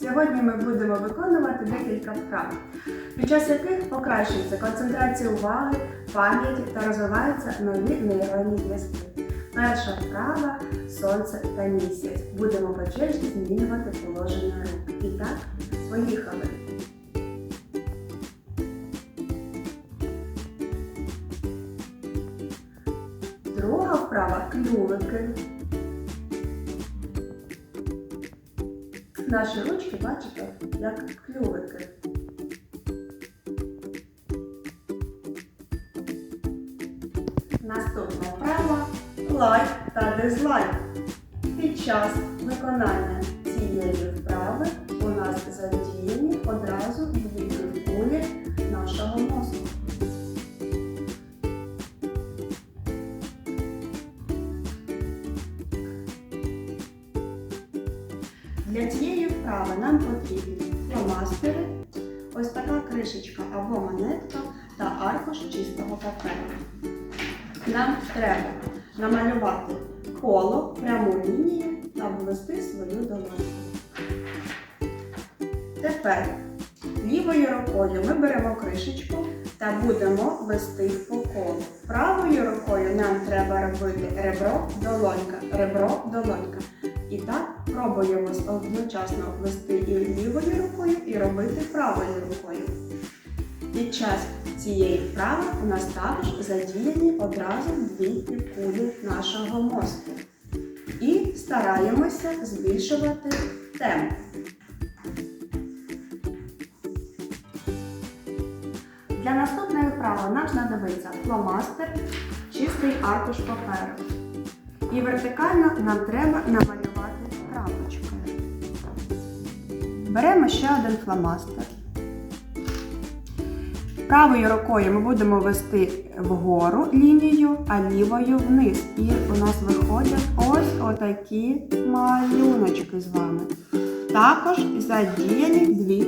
Сьогодні ми будемо виконувати декілька вправ, під час яких покращується концентрація уваги, пам'яті та розвиваються нові нейронні зв'язки. Перша вправа сонце та місяць. Будемо по черзі змінювати положення рук. І так, поїхали. Друга вправа клювики. Наші ручки, бачите, як кльовики. Наступна вправа лайк та дизлайк. Під час виконання цієї вправи Для цієї вправи нам потрібні фломастери, ось така кришечка або монетка та аркуш чистого паперу. Нам треба намалювати коло, пряму лінію та ввести свою долоньку. Тепер лівою рукою ми беремо кришечку та будемо вести по колу. Правою рукою нам треба робити ребро, долонька, ребро, долонька. І так пробуємо одночасно вести і лівою рукою, і робити правою рукою. Під час цієї вправи у нас також задіяні одразу дві півкулі нашого мозку. І стараємося збільшувати темп. Для наступної вправи нам знадобиться фломастер, чистий аркуш паперу. І вертикально нам треба намалювати Беремо ще один фломастер. Правою рукою ми будемо вести вгору лінію, а лівою вниз. І у нас виходять ось отакі малюночки з вами. Також задіяні дві